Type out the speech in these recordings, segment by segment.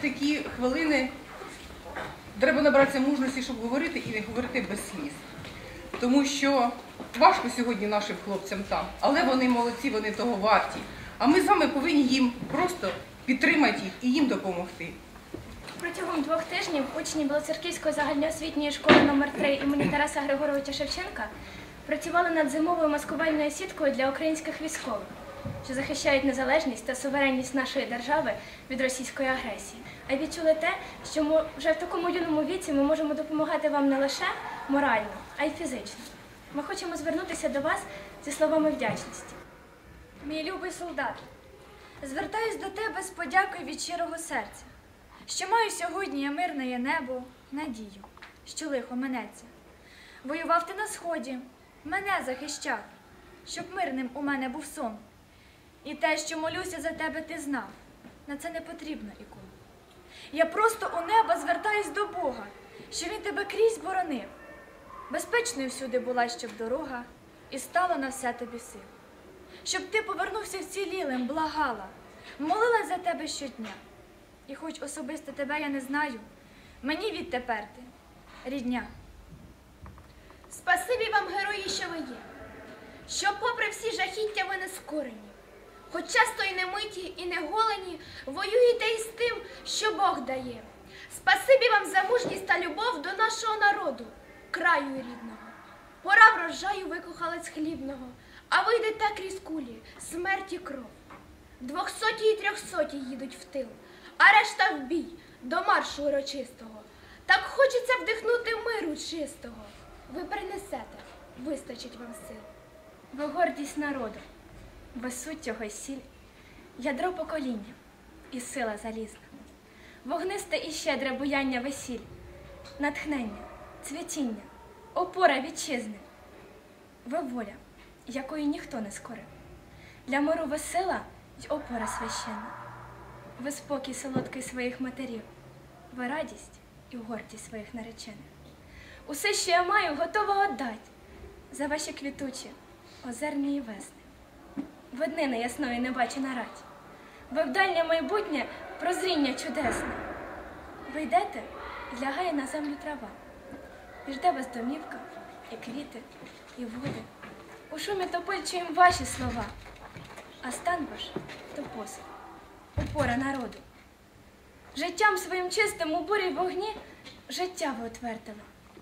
такі хвилини треба набратися мужності, щоб говорити і не говорити без сліз. Тому що важко сьогодні нашим хлопцям там, але вони молодці, вони того варті. А ми з вами повинні їм просто підтримати їх і їм допомогти. Протягом двох тижнів учні Білоцерківської загальноосвітньої школи номер 3 імені Тараса Григоровича Шевченка працювали над зимовою маскувальною сіткою для українських військових, що захищають незалежність та суверенність нашої держави від російської агресії. А відчули те, що ми вже в такому юному віці ми можемо допомагати вам не лише морально, а й фізично. Ми хочемо звернутися до вас зі словами вдячності. Мій любий солдат, звертаюсь до тебе з подякою від щирого серця, що маю сьогодні я мирне небо, надію, що лихо минеться. Воював ти на сході, мене захищав, щоб мирним у мене був сон. І те, що молюся за тебе, ти знав, на це не потрібно ікон. Я просто у неба звертаюсь до Бога, що він тебе крізь боронив. Безпечною всюди була, щоб дорога, і стало на все тобі сил щоб ти повернувся вцілілим, благала, молилась за тебе щодня. І хоч особисто тебе я не знаю, мені відтепер ти рідня. Спасибі вам, герої, що ви є, що, попри всі жахіття, ви не скорені, хоч часто і не миті, і не голені, воюєте із тим, що Бог дає. Спасибі вам за мужність та любов до нашого народу, краю рідного. Пора врожаю викохалець хлібного, а ви йдете крізь кулі, смерті кров. Двохсоті і трьохсоті їдуть в тил, а решта в бій до маршу урочистого. Так хочеться вдихнути миру чистого. Ви принесете, вистачить вам сил. Ви гордість народу, ви суть його сіль, ядро покоління і сила залізна, вогнисте і щедре буяння весіль, натхнення, цвітіння, опора вітчизни. Ви воля, якої ніхто не скорив. Для миру ви сила й опора священна. Ви спокій солодкий своїх матерів, ви радість і гордість своїх наречених. Усе, що я маю, готова отдать за ваші квітучі, озерні і весни. Ви днини ясної не бачу на радь. Ви в дальнє майбутнє прозріння чудесне. Ви йдете і лягає на землю трава. І жде вас домівка, і квіти, і води. У шумі тополь чуєм ваші слова, а стан ваш то посуд, опора народу. Життям своїм чистим у бурі вогні життя ви утвердили,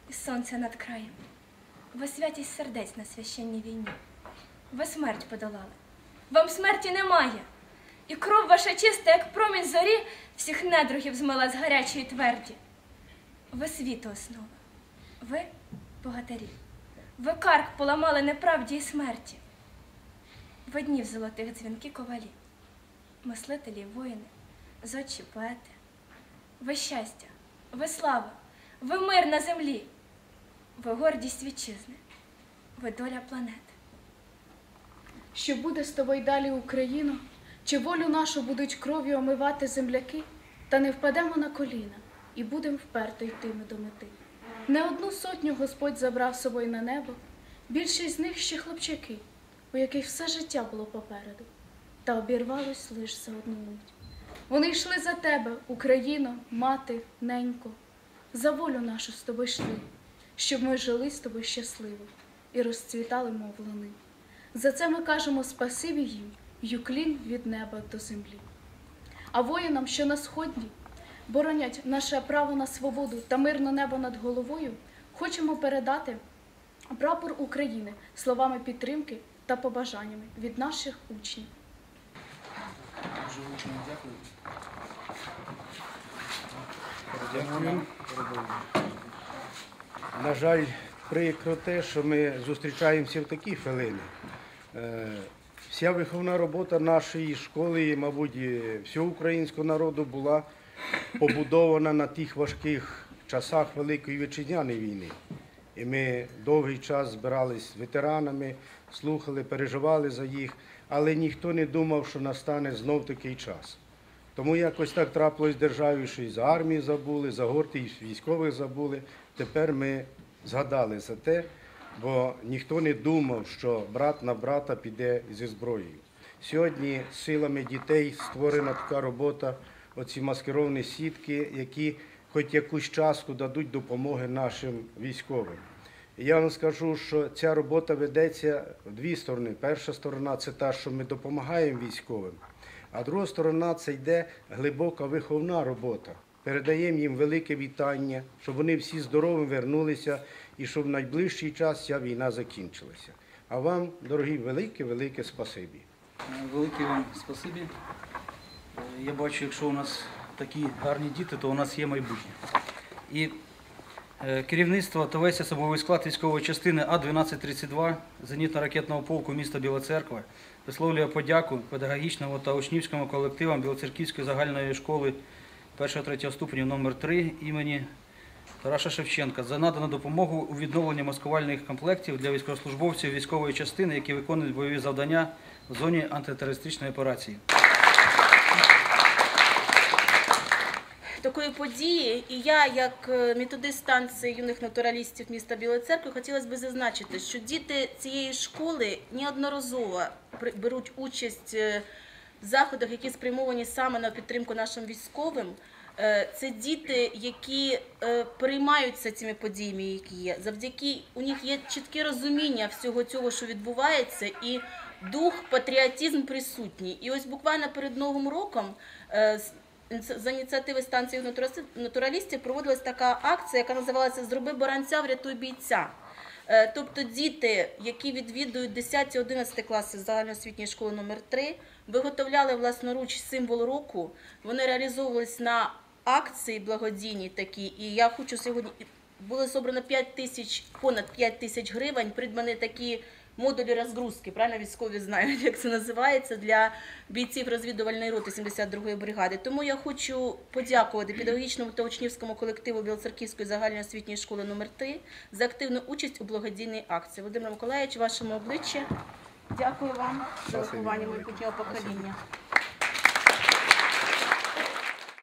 і сонце над краєм. Ви святість сердець на священній війні. Ви смерть подолали. Вам смерті немає. І кров ваша чиста, як промінь зорі, всіх недругів змила з гарячої тверді. Ви світу основа, ви богатирі. Ви карк поламали неправді і смерті. Ви днів золотих дзвінки ковалі, мислителі, воїни, зодчі поети. Ви щастя, ви слава, ви мир на землі, ви гордість вітчизни, ви доля планети. Що буде з тобою далі, Україно? Чи волю нашу будуть кров'ю омивати земляки? Та не впадемо на коліна і будем вперто йти ми до мети. Не одну сотню Господь забрав собою на небо, більшість з них ще хлопчаки, у яких все життя було попереду, та обірвалось лиш за одну мить. Вони йшли за тебе, Україно, мати, ненько, за волю нашу з тобою йшли, щоб ми жили з тобою щасливо і розцвітали, мов луни. За це ми кажемо спасибі їм, юклін від неба до землі. А воїнам, що на сході боронять наше право на свободу та мирне небо над головою, хочемо передати прапор України словами підтримки та побажаннями від наших учнів. Дуже учням дякую. Дякую. На жаль, прикро те, що ми зустрічаємося в такі хвилини. Е, Вся виховна робота нашої школи, і, мабуть, всього українського народу була побудована на тих важких часах Великої Вітчизняної війни. І ми довгий час збирались з ветеранами, слухали, переживали за їх, але ніхто не думав, що настане знов такий час. Тому якось так трапилось в державі, що і за армію забули, за горти і військових забули. Тепер ми згадали за те, бо ніхто не думав, що брат на брата піде зі зброєю. Сьогодні силами дітей створена така робота оці маскировні сітки, які хоч якусь частку дадуть допомоги нашим військовим. Я вам скажу, що ця робота ведеться в дві сторони. Перша сторона це та, що ми допомагаємо військовим, а друга сторона це йде глибока виховна робота. Передаємо їм велике вітання, щоб вони всі здорові вернулися і щоб в найближчий час ця війна закінчилася. А вам, дорогі, велике, велике спасибі. Велике вам спасибі. Е, Я бачу, якщо у нас такі гарні діти, то у нас є майбутнє. І е, керівництво та весь особовий склад військової частини А-1232 зенітно-ракетного полку міста Біла Церква висловлює подяку педагогічному та учнівському колективам Білоцерківської загальної школи 1-3 ступеню номер 3 імені Тараса Шевченка за надану допомогу у відновленні маскувальних комплектів для військовослужбовців військової частини, які виконують бойові завдання в зоні антитерористичної операції. такої події, і я, як е, методист станції юних натуралістів міста Білої церкви, хотілося б зазначити, що діти цієї школи неодноразово беруть участь е, заходах, які спрямовані саме на підтримку нашим військовим. Е, Це діти, які е, переймаються цими подіями, які є. Завдяки у них є чітке розуміння всього цього, що відбувається, і дух, патріотизм присутній. І ось буквально перед Новим роком е, з- ініціативи станції натуралістів проводилась така акція, яка називалася Зроби баранця, врятуй бійця. Е, Тобто діти, які відвідують 10-11 класи загальноосвітньої школи номер 3 виготовляли власноруч символ року. Вони реалізовувались на акції благодійні такі. І я хочу сьогодні було зібрано 5 тисяч, понад 5 тисяч гривень, придбані такі модулі розгрузки, правильно військові знають, як це називається, для бійців розвідувальної роти 72-ї бригади. Тому я хочу подякувати педагогічному та учнівському колективу Білоцерківської загальної освітньої школи номер 3 за активну участь у благодійній акції. Володимир Миколаївич, вашому обличчя. Дякую вам за виховання майбутнього покоління.